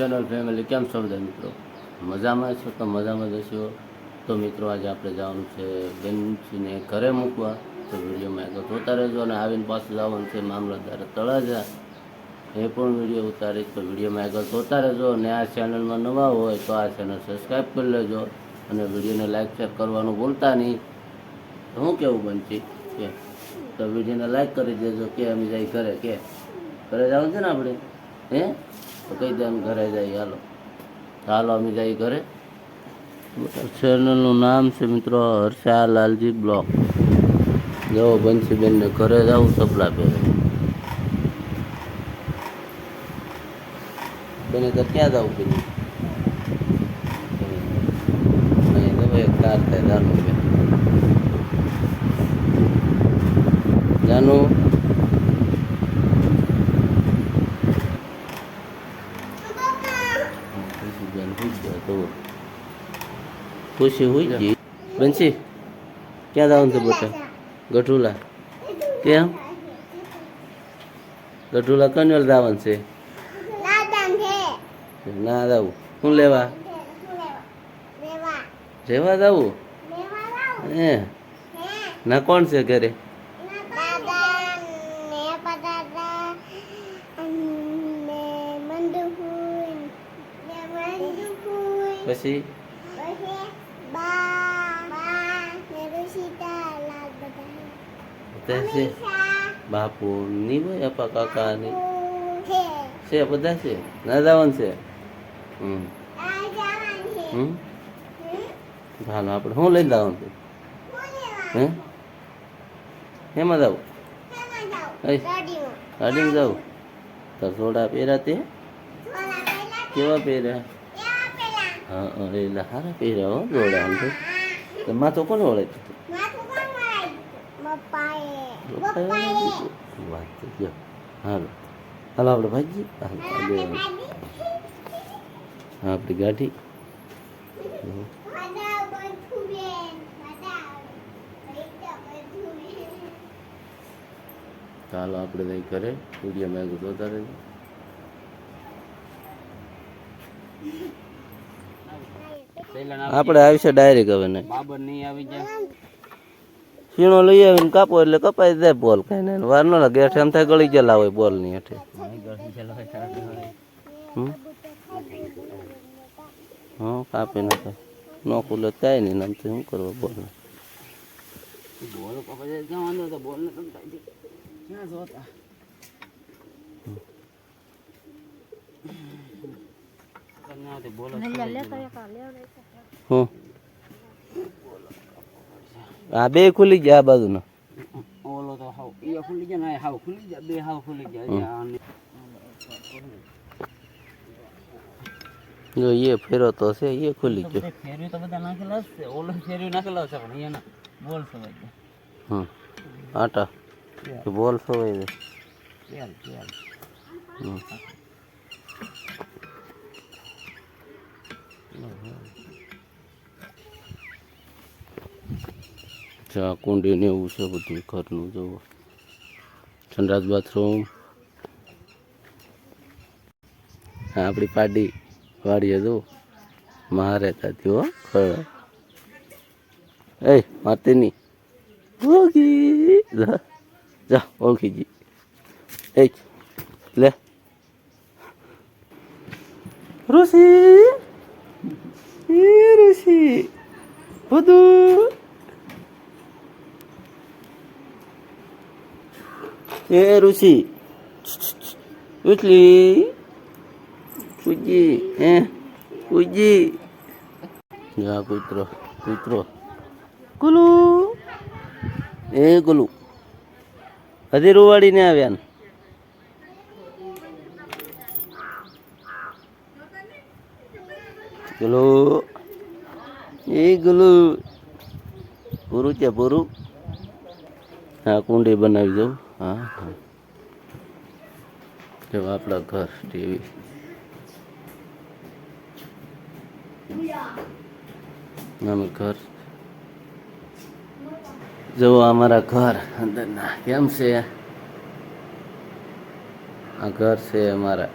Channel family કેમ છો બધા મિત્રો? મજામાં છો તો મજામાં જશો તો મિત્રો આજે આપણે જવાનું છે બેનજીને ઘરે મૂકવા. તો વિડીયોમાં આગળ જોતા રહેજો અને આવીને પાછું જવાનું છે મામલતદાર તળાજા. એ પણ વીડિયો ઉતારીશ. તો વિડીયોમાં આગળ જોતા રહેજો અને આ ચેનલમાં નવા હોય તો આ ચેનલ સબસ્ક્રાઈબ કરી લેજો. અને વિડીયોને લાઈક શેર કરવાનું ભૂલતા નહીં. તો હું કેવું બનશી? કે તો વિડીયોને લાઈક કરી દેજો કે અમે જઈ ઘરે કે. ઘરે જવાનું છે ને આપણે? હે? તો કહી દે ઘરે જઈએ હાલો. હાલો, અમે જઈએ ઘરે. ચેનલનું નામ છે મિત્રો હર્ષા લાલજી બ્લોક. જવો બંસીબેનને ઘરે જાઉં સપલા પહેરે. બેને તો ક્યાં જવું થાય જાનું બેન જાનું બેન હુઈ ગયા તો ખુશી હોય ગઈ બંસી ક્યાં જવાનું છે બેટા? ગઢુલા. કેમ? ગઢુલા કન્યોલ જવાનું છે? ના જવું શું લેવા? રેવા જવું હે? ના કોણ છે ઘરે? પછી? બધા છે? બાપુ ની ભાઈ અપા કાકા ની છે બધા છે? ના જવાનું છે? હમ. હમ? હાલો આપણે શું લઈ જવાનું છે? હે? હેમાં જાવ ગાડીમાં. જાવ તો થોડા પહેર્યા તે? કેવા પહેર્યા? હા હા એટલે સારા પહેર્યા હો જોડા આમ તો. માથો કોને છે? વાત જો હાલો હાલો આપણે ભાજી હાલો હા આપણી ગાડી ચાલો આપણે નહીં કરે વીડિયો મેં જોતા રહેજો આપણે આવીશે ડાયરેક્ટ હવે ને. બાબર નહીં આવી જાય. શીણો લઈ આવીને કાપો એટલે કપાઈ જાય બોલ કઈ નહીં. વાર ન લાગે હેઠે એમ થાય ગળી ગયેલા હોય બોલની હમ? હા કાપી નાખે. નો ખુલે કાંઈ નહીં આમ તો શું કરવું બોલ બોલ બોલ ને તમે ક્યાં જોતા બોલો હું આ બે ખુલી ગયા આ બાજુના. ઓલો તો હાવ એ ખુલી જાય ને હાવ ખુલી ગયા બે હાવ ખુલી ગયા જો એ ફેરો તો છે એ ખુલી ગયો. ફેરવી તો બધા નાખેલા છે ઓલો ફેરવી નાખેલા છે પણ એના બોલ સવાઈ હમ. આટા. બોલ સવાઈ હમ. ચા, કુંડી ને એવું છે બધું ઘરનું જોવો સનરાજ બાથરૂમ. આપણી પાડી વાડીએ, જો. મારે તાતી હો, ખરો. એ મારતી નહીં ઓળખી જા ઓળખી જી એ લે. ઋષિ. ઋષિ. બધું એ ઋષિ. ઉછલી. પૂજી. હે? પૂજી. જા કૂતરો કૂતરો ગુલુ. એ ગુલુ. હજી રૂવાડીને આવ્યા ને ગુલુ. એ ગુલુ. પૂરું છે પૂરું. હા કુંડી બનાવી દઉં. હા હા જો આપણા ઘર ટીવી અમે ઘર જો અમારા ઘર અંદરના કેમ છે આ ઘર છે અમારા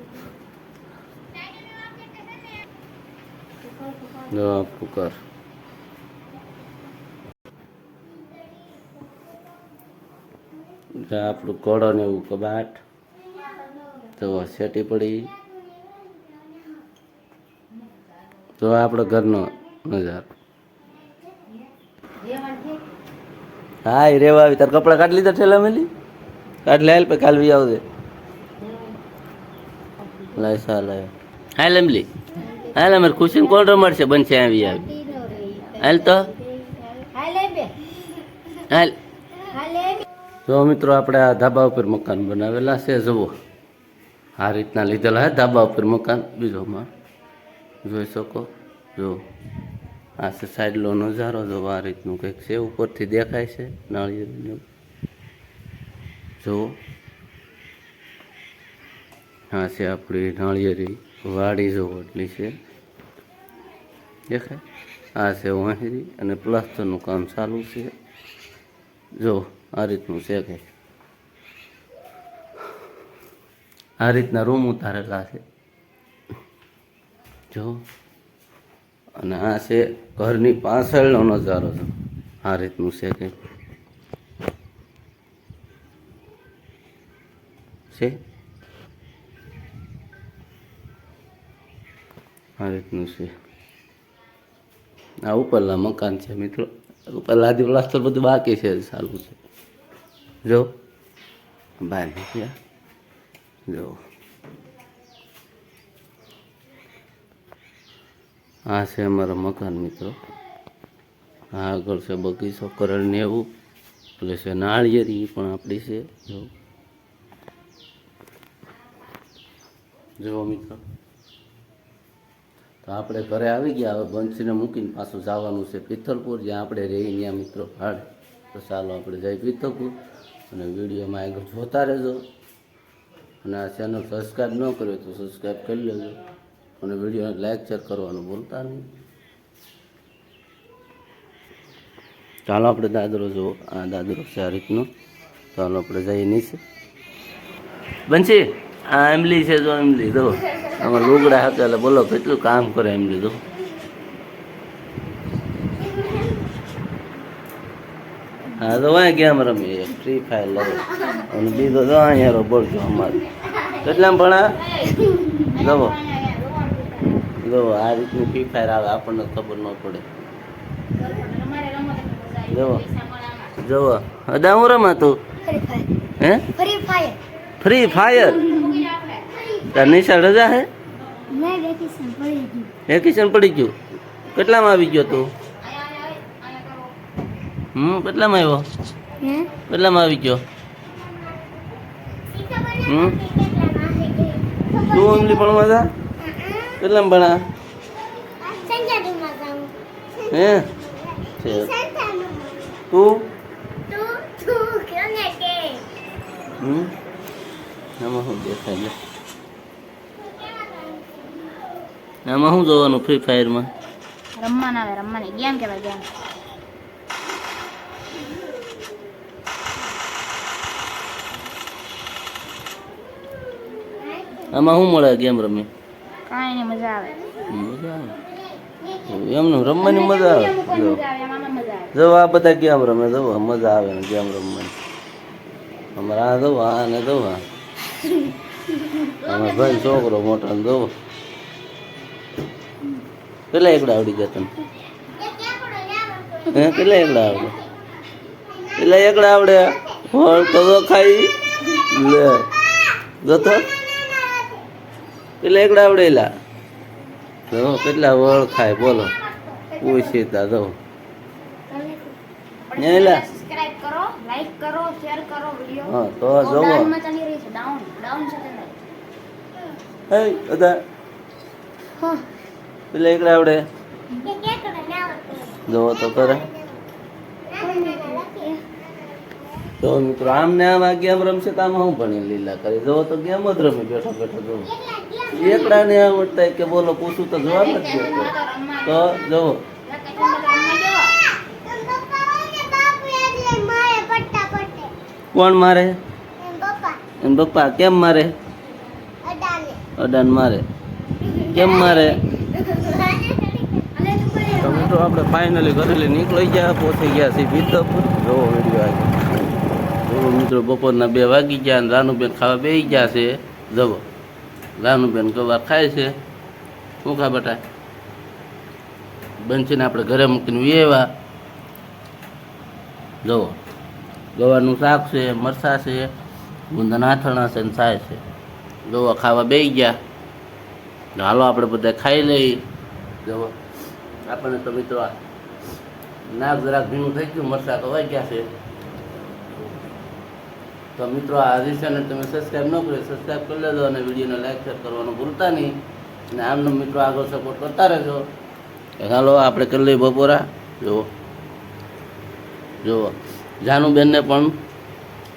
જો આ કુકર આપણું કળો ને એવું કબાટ. તો સેટી પડી. તો આપણો ઘરનો નજારો. હા, એ રેવા આવી. તાર કપડાં કાઢ લીધા ઠેલા મેલી? કાઢ લે, હાલ પછી કાલ વી આવજે લાય, સા લાય. હા એમલી હાલ અમારે ખુશીને કોણ રમાડશે? બનશે આવી આવી. હાલ તો. હાલ જો મિત્રો આપણે આ ધાબા ઉપર મકાન બનાવેલા છે જુઓ. આ રીતના લીધેલા હે ધાબા ઉપર મકાન. બીજોમાં જોઈ શકો? જો. આ છે સાઈડનો નજારો જો આ રીતનું કંઈક છે ઉપરથી દેખાય છે નાળિયેરનું જુઓ. આ છે આપણી નાળિયેરી. વાડી જો ઓટલી છે. દેખાય? આ છે વાંહેરી અને પ્લાસ્ટરનું કામ ચાલુ છે. જો, આ રીતનું છે કે. આ રીતના રૂમ ઉતારેલા છે. જો. અને આ છે ઘરની પાછળનો નજારો છે. આ રીતનું છે કે. છે? આ રીતનું છે. આ ઉપરલા મકાન છે મિત્રો. ઉપર લાદી પ્લાસ્ટર બધું બાકી છે સારું છે. જો. બહાર નીકળ્યા. જો. આ છે અમારા મકાન મિત્રો. આ આગળ છે બગીચો, કરણ ને એવું એટલે છે નાળિયેરી પણ આપણી છે. જો. જુઓ મિત્રો. તો આપણે ઘરે આવી ગયા, હવે બંસીને મૂકીને પાછું જવાનું છે પિથલપુર, જ્યાં આપણે રહીએ ત્યાં મિત્રો ભાડે. તો ચાલો આપણે જઈ પિથલપુર અને વિડીયોમાં આગળ જોતા રહેજો. અને આ ચેનલ સબસ્ક્રાઈબ ન કર્યો તો સબસ્ક્રાઈબ કરી લેજો. અને વિડીયોને લેક્ચર કરવાનું ભૂલતા નહીં. ચાલો આપણે દાદરો જુઓ. આ દાદરો છે આ રીતનો. ચાલો આપણે જઈએ નીચે. બનશે આ એમલી છે, જો એમલી જો આમાં લુગડા હતા એટલે બોલો કેટલું કામ કરે એમ કીધું હા તો વાય ગેમ રમીએ? ફ્રી ફાયર લડો. અને બીજો તો અહીંયા બોલજો અમારે. કેટલામ ભણા? જવો જવો આ રીતનું ફ્રી ફાયર આવે આપણને ખબર ન પડે. જવો જવો અદા હું રમાતું? હે? ફ્રી ફાયર ફ્રી ફાયર તાર નિશાળ રજા હે વેકેશન પડી ગયું કેટલામાં આવી ગયો તું હમ કેટલામાં આવ્યો કેટલામાં આવી ગયો હમ તું અમલી પણ મજા કેટલામાં ભણા હે તું તું તું કે હમ આમાં શું દેખાય છે આમાં શું જોવાનું ફ્રી ફાયરમાં રમવાના આવે રમવાની. ગેમ કહેવાય ગેમ. આમાં શું મળે ગેમ રમી? કાંઈ નહીં મજા આવે. મજા આવે. એમનું રમવાની મજા આવે. જો. મજા આવે એમાં મજા આવે. જો આ બધા ગેમ રમે જો મજા આવે ને ગેમ રમવાની. હમણાં આ જો આ ને જો આ. ભાઈ છોકરો મોટો ને જો. કેટલા એકડા આવડી ગયા તને? હે કેટલા એકડા આવડે? કેટલા એકડા આવડે? હોળ તો ખાઈ. લે. જતો કેટલા એકડા આવડે એલા? જો કેટલા વળ ખાય બોલો. પૂછીતા જો. એલા? સબસ્ક્રાઇબ કરો લાઈક કરો શેર કરો વિડિયો હા તો જોવો. ડાઉનમાં ચાલી રહી છે ડાઉન ડાઉન છે હે બધા? હા. પેલા એકડા આવડે? જોવો તો કરે તો મિત્રો આમ ને આમ આ ગેમ રમશે તો આમાં હું ભણી લીલા કરી જોવો તો ગેમ જ રમી બેઠો બેઠો જોવો. એકડા ને આવડતા કે બોલો પૂછું તો જવાબ જ દેતો તો જોવો. કોણ મારે? એમ પપ્પા. કેમ મારે? અડાન મારે. કેમ મારે? મિત્રો, આપણે ફાઇનલી ઘરેલી નીકળી ગયા, પહોંચી ગયા છીએ ભીતરપુર જોવો વીડિયો આગળ જોવો મિત્રો, બપોરના બે વાગી ગયા અને રાનુબેન ખાવા બે ગયા છે. જવો રાનુબેન કવાર ખાય છે. શું ખા બટા? બંચીને આપણે ઘરે મૂકીને વેવા જવો ગવારનું શાક છે મરસા છે, ગુંદા આથણા છે ને છાય છે. જવો ખાવા બે ગયા. તો હાલો, આપણે બધા ખાઈ લઈ જુઓ. આપણને તો મિત્રો આ નાક જરાક ભીનું થઈ ગયું મરસા તો ગયા છે. તો મિત્રો આ હરીશાને તમે સબસ્ક્રાઈબ ન કર્યો સબસ્ક્રાઈબ કરી લેજો અને વિડીયોને લાઈક શેર કરવાનું ભૂલતા નહીં. અને આમનો મિત્રો આગળ સપોર્ટ કરતા રહેજો. હાલો, આપણે કરી લઈએ બપોરા. જુઓ જુઓ જાનુબેનને પણ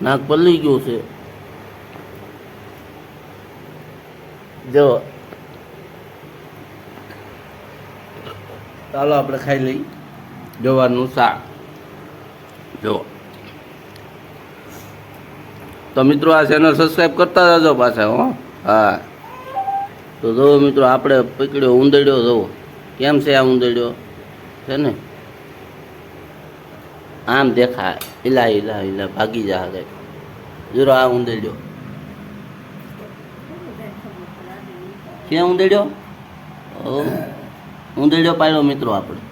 નાક પલ્લી ગયું છે. જુઓ ચાલો આપણે ખાઈ લઈ. જવારનું શાક. જો તો મિત્રો આ ચેનલ સબસ્ક્રાઈબ કરતા જજો પાછા, હો. હા. તો જુઓ મિત્રો, આપણે પકડ્યો ઉંદડ્યો જુઓ. કેમ છે આ ઉંદડ્યો છે ને? આમ દેખાય. ઈલા ઈલા હિલા, ભાગી જા હવે જુરો આ ઉંદડ્યો ક્યાં ઉંદડ્યો ઓ ઉંદડ્યો પાડ્યો મિત્રો આપણે.